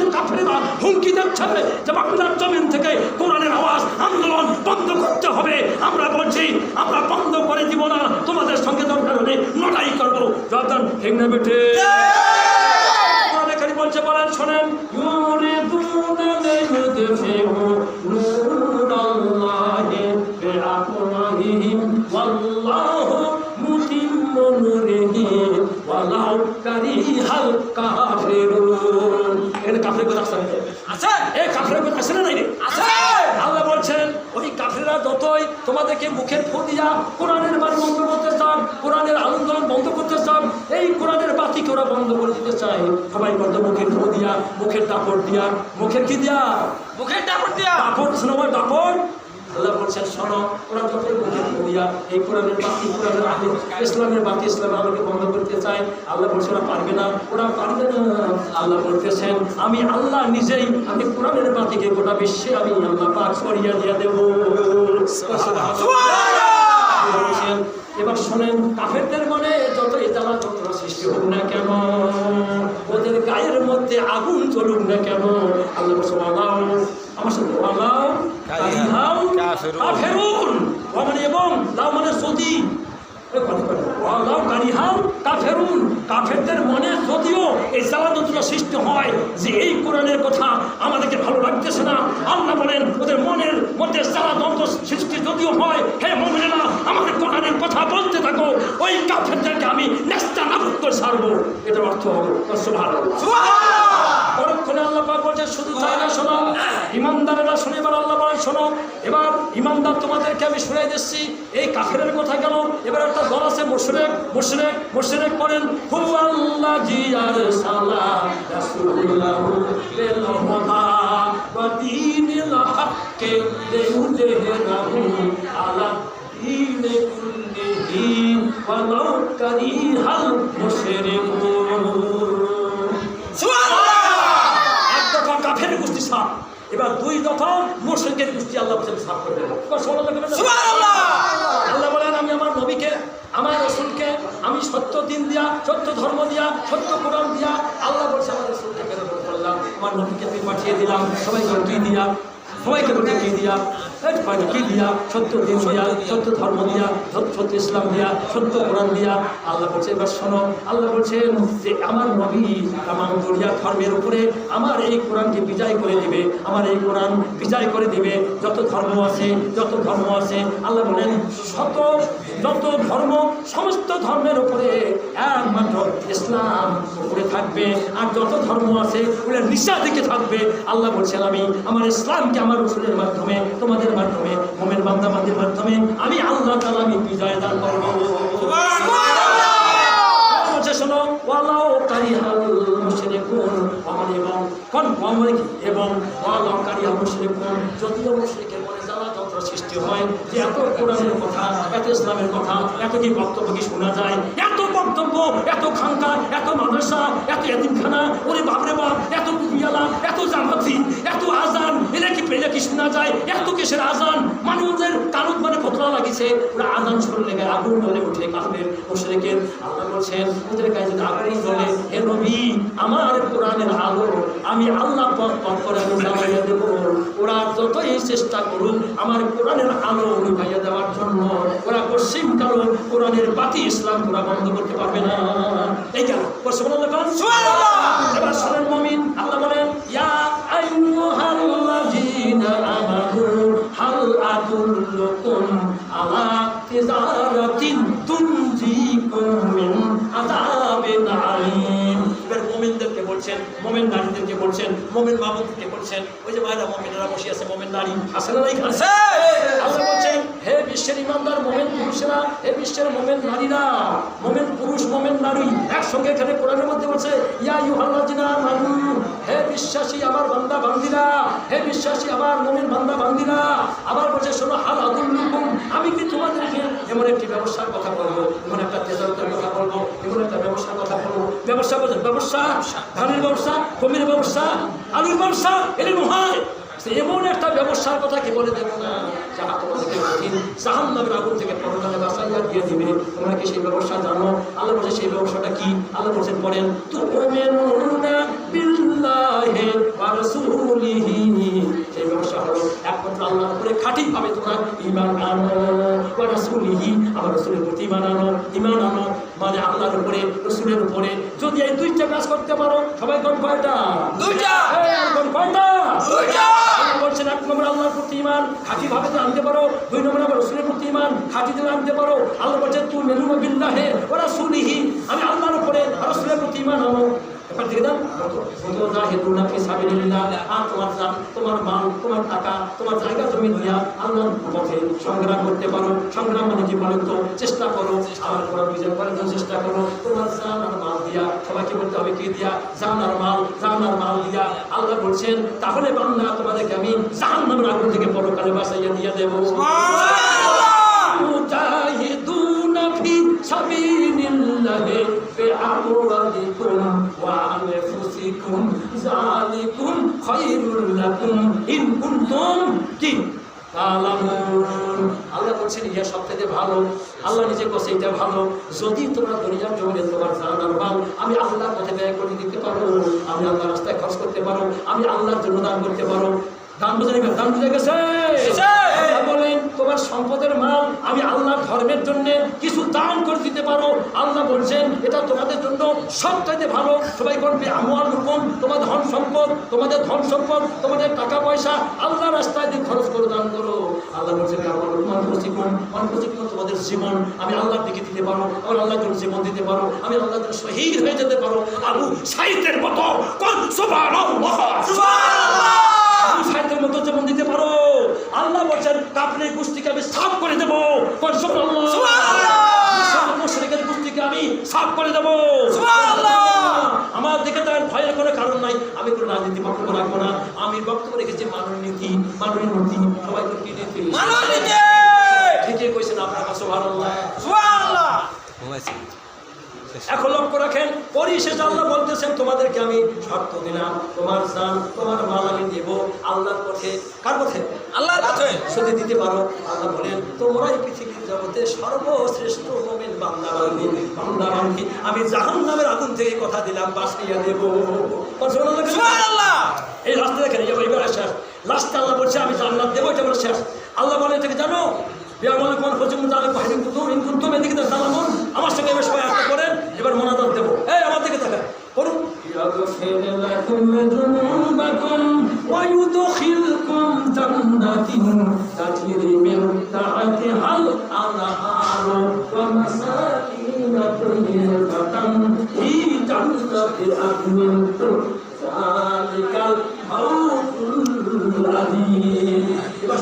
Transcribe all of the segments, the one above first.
বলছেন কাফেরা হুমকি দিচ্ছে। যে বাংলার জমিন থেকে কোরআনের আওয়াজ আন্দোলন বন্ধ করতে হবে। আমরা বলছি আমরা বন্ধ করে দিব না। তোমাদের সঙ্গে দরকার হলে লড়াই করব। জর্দান ঠিক না বেটে বলছে বলেন শোনেন। এখানে কথা আছে আছে? এই কাফিরের কথা না নাই আছে? আল্লাহ বলছেন ওই কাফেরা যতই তোমাদেরকে মুখের ফু দিয়া কোরআনের মান বন্ধ করতে চান কোরআনের আন্দোলন বন্ধ করতে চান এই কোরআনের বাতিকে ওরা বন্ধ করে দিতে চায়? সবাই বন্ধ মুখের দিয়া মুখের দাপড় দিয়া। মুখের কি দিয়া? মুখের দাপড় দিয়া। দাপড় শোনো আমার দাপড় আল্লাহ বলছেন শোনো ওরা যতই মুখের ফু এই কোরআনের বাতি কোরআনের আগে ইসলামের বাতি ইসলাম আমাকে বন্ধ করতে চায়। আল্লাহ বলছে ওরা পারবে না। ওরা পারবে না। আল্লাহ বলতেছেন আমি আল্লাহ নিজেই আমি কোরআনের বাতিকে গোটা বিশ্বে আমি আল্লাহ পাক সরিয়া দিয়া দেবো। এবার শোনেন কাফেরদের মনে যত জ্বালা যন্ত্রণা সৃষ্টি হোক না কেন ওদের গায়ের মধ্যে আগুন জ্বলুক না কেন? আল্লাহ আমার সাথে কাফেরুন। মানে এবং লাউ মানে যদি আল্লাহ কারিহাও কাফেরুন। কাফেরদের মনে যদিও এই যন্ত্রণা সৃষ্টি হয় যে এই কোরআনের কথা আমাদেরকে ভালো লাগতেছে না। আল্লাহ বলেন ওদের মনের মধ্যে জ্বালা যন্ত্র সৃষ্টি যদিও হয় হে মমিনেরা আমাদের কোরআনের কথা বলতে থাকো। ওই কাফেরদেরকে আমি নেস্তা নাবুদ করে ছাড়বো। এটার অর্থ হবে পরক্ষণে আল্লাহ পাক বলছে শুধু তাই না শোনো ইমানদারেরা শুনে এবার আল্লাহ বলেন, শোনো, এবার ইমানদার তোমাদেরকে আমি শুনে দিচ্ছি। এই কাফেরের কথা গেল, এবার একটা দল আছে, মুশরেক মুশরেক মুশরেক করেন আল্লাহ এক দফা কাফের গোষ্ঠী সাপ এবার দুই দফা মোশেকের দুষ্টি আল্লাহ বলছেন সাফ করে দেবো? আল্লাহ বলেন আমি আমার নবীকে আমার রসুলকে আমি সত্য দিন দিয়া সত্য ধর্ম দিয়া সত্য কোরআন দিয়া আল্লাহ বলছে আমার রসুলকে করলাম? আমার নবীকে আমি পাঠিয়ে দিলাম। সবাইকে কি দিয়া সবাইকে বলতে দিয়া। কি দিয়া? সত্য দিন দিয়া, সত্য ধর্ম দিয়া, সত্য ইসলাম দিয়া, সত্য কোরআন দিয়া। আল্লাহ বলছে, এবার শোনো, আল্লাহ বলছেন যে আমার নবী আমার দুনিয়া ধর্মের উপরে আমার এই কোরআনকে বিজয় করে দিবে, আমার এই কোরআন বিজয় করে দিবে। যত ধর্ম আছে, যত ধর্ম আছে, আল্লাহ বলেন, শত, যত ধর্ম, সমস্ত ধর্মের উপরে একমাত্র ইসলাম। থাকবে, আর যত ধর্ম আছে ওগুলো নিশা দিকে থাকবে। আল্লাহ বলছেন, আমি আমার ইসলামকে আমার রসুলের মাধ্যমে, তোমাদের মাধ্যমে মোমের বান্দাবান্দির মাধ্যমে, আমি আল্লাহ তালা আমি বিজয় দান করব। এত কি বক্তব্য কি শোনা যায়? এত বক্তব্য এত খানকা এত মাদ্রাসা, এত এতিমখানা, ওরে বাপরে বাপ, এত কুপিয়ালা এত জামাতি, এত আজান এরা কি পেলে কি শোনা যায় এত কিসের আজান মানুষদের কানুন মানে ফতরা লাগিছে ওরা আজান শুনলে গায়ে আগুন জ্বলে উঠে কাফের মুশরিকের আল্লাহ বলছেন ওদের গায়ে যদি আগুন জ্বলে হে নবী আমার কোরআনের আলো আমি আল্লাহ পথ পথ করে জ্বালাইয়া দেবো ওরা যতই চেষ্টা করুক আমার কোরআনের আলো লুকাইয়া দেওয়ার জন্য ওরা পশ্চিম কালো কোরআনের বাতি ইসলাম ওরা বন্ধ করতে পারবে না এই গেল পশ্চিম এবার শোনেন মমিন আল্লাহ বলেন ইয়া বলছেন মোমেন নারীদেরকে বলছেন মোমেন বাবুদেরকে বলছেন ওই যে মায়েরা মোমেনেরা বসে আছে মোমেন নারী আছে না আছে। আল্লাহ বলছেন হে বিশ্বের ইমানদার মোমেন পুরুষেরা হে বিশ্বের মোমেন নারীরা মোমেন পুরুষ মোমেন নারী একসঙ্গে এখানে কোরআনের মধ্যে বলছে ইয়া ইউহাল্লাযিনা আমানু হে বিশ্বাসী আমার বান্দা বান্দিরা হে বিশ্বাসী আমার মোমেন বান্দা বান্দিরা আবার বলছে শোনো হাল আদুল্লুকুম আমি কি তোমাদেরকে এমন একটি ব্যবসার কথা বলব এমন একটা তেজারতের কথা বলব এমন একটা ব্যবসার কথা বলব ব্যবসা বলছেন, ব্যবসা, ধানের ব্যবসা কমির ব্যবসা, আলুর ব্যবসা এরকম হয় এমন একটা ব্যবসার কথা কি বলে দেবো না? যাহা তোমাদেরকে কঠিন আগুন থেকে বাসাইয়া দিয়ে দিবে। তোমরা কি সেই ব্যবসা জানো? আল্লাহ বলছে, সেই ব্যবসাটা কি? আল্লাহ বলছেন পড়েন সেই ব্যবসা হলো একমাত্র আল্লাহর উপরে খাঁটি ভাবে তোমরা ঈমান আনো, ওয়া রাসূলিহি আমার রাসূলের প্রতি ঈমান আনো আনো। মানে আল্লাহর উপরে রসুলের উপরে। যদি এই দুইটা কাজ করতে পারো সবাই কোন কয়টা? দুইটা। কোন কয়টা? দুইটা। বলছেন এক নম্বর আল্লাহর প্রতি ইমান খাঁটি ভাবে তো আনতে পারো। দুই নম্বর আবার রসুলের প্রতি ইমান খাঁটি দিলে আনতে পারো আল্লাহ বলছেন তুই মেলুন বিল্লাহে ওরা শুনিহি আমি আল্লাহর উপরে রসুলের প্রতি ইমান আনো। সংগ্রাম করতে পারো, সংগ্রাম মানে কি চেষ্টা করো। আমার চেষ্টা করো। তোমার মাল দিয়া কি দিয়া? মাল মাল দিয়া আল্লাহ বলছেন, তাহলে বান্দা তোমাদেরকে আমি জাহান্নামের আগুন থেকে পরকালে বাসাইয়া দিয়ে দেবো। লাকুম, যালিকুম খায়রুল লাকুম, ইন কুনতুম কি আল্লাহ বলছেন ইহা সবথেকে ভালো। আল্লাহ নিজে কছে এটা ভালো। যদি তোমরা দুনিয়ার জমিনে তোমার জানার পাও আমি আল্লাহর পথে ব্যয় করে দিতে পারো আমি আল্লাহ রাস্তায় খরচ করতে পারো আমি আল্লাহর জন্য দান করতে পারো দান বুঝে নেবেন দান বুঝে গেছে? তোমার সম্পদের মাল আমি আল্লাহর ধর্মের জন্য কিছু দান করে দিতে পারো। আল্লাহ বলছেন, এটা তোমাদের জন্য সবচাইতে ভালো। সবাই করবে আমল হুকুম তোমার ধন সম্পদ, তোমাদের ধন সম্পদ, তোমাদের টাকা পয়সা, আল্লাহ রাস্তায় দিয়ে খরচ করে দান করো। আল্লাহ বলছেন আমার মান প্রশিক্ষণ তোমাদের জীবন। আমি আল্লাহর দিকে দিতে পারো। আমার আল্লাহর জন্য জীবন দিতে পারো। আমি আল্লাহর জন্য শহীদ হয়ে যেতে পারো। আবু সাহিত্যের মতো কোন সুবহানাল্লাহ আবু সাহিত্যের মতো জীবন দিতে পারো কাপড়ের গোষ্ঠীকে আমি সাফ করে দেবো। মুশরিকের গোষ্ঠীকে আমি সাফ করে দেবো। আমার দিকে তার ভয়ের কোনো কারণ নাই। আমি কোনো রাজনীতি বক্তব্য রাখব না। আমি বক্তব্য রেখেছি মাননীয় নীতি মাননীয় নীতি। সবাই নীতি ঠিকই কইছেন আপনার কাছে ভালো এখন লক্ষ্য রাখেন পরিশেষ আল্লাহ বলতেছেন তোমাদেরকে আমি শর্ত দিলাম তোমার জান তোমার মাল আমি দেব আল্লাহর পথে। কার পথে? আল্লাহর পথে। যদি দিতে পারো আল্লাহ বলেন তোমরাই পৃথিবীর জগতে সর্বশ্রেষ্ঠ মোমেন বান্দা বান্দি বান্দা বান্দি। আমি জাহান নামের আগুন থেকে কথা দিলাম বাঁচিয়ে দেবো। এই রাস্তা দেখেন এবার শেষ লাস্টে আল্লাহ বলছে আমি জান্নাত দেবো এটা বলে শেষ। আল্লাহ বলে এটাকে জানো আমার সঙ্গে সবাই একটা করেন এবার মনাদত দেবো। এই আমার দিকে থাকা করুন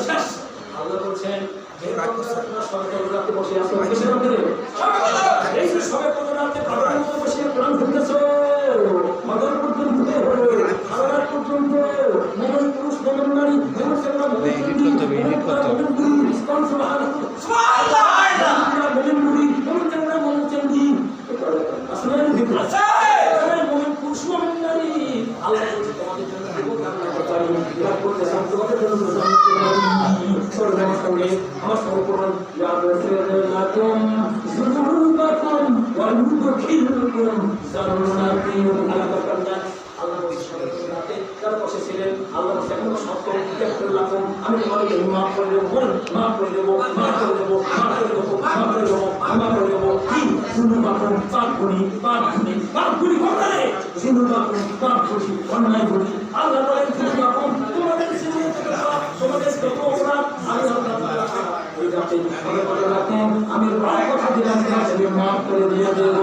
শেষ। আল্লাহ বলছেন সরকার বসে আছে আল্লাহ বলছে তোমাদের জন্য দেবো আমার যুনুবাকুম ওয়া নুদখিলকুম জান্নাতিন আল্লাহ সেমন সত্য দেখতে লাগুন আমি তোমাদেরকে মাফ করে দেবো বল মাফ করে দেবো। মাফ করে দেবো মাফ করে দেবো মাফ করে দেবো ক্ষমা করে দেবো কি যুনুবাকুম পাপ করি পাপ করি পাপ করি সিন্ধুরা অন্যায় করি আল্লাহ বলেন তুমি যখন তোমাদের সিনিয়ে আমি আমি প্রায় কথা দিলাম তুমি মাফ করে দিয়ে দেবো।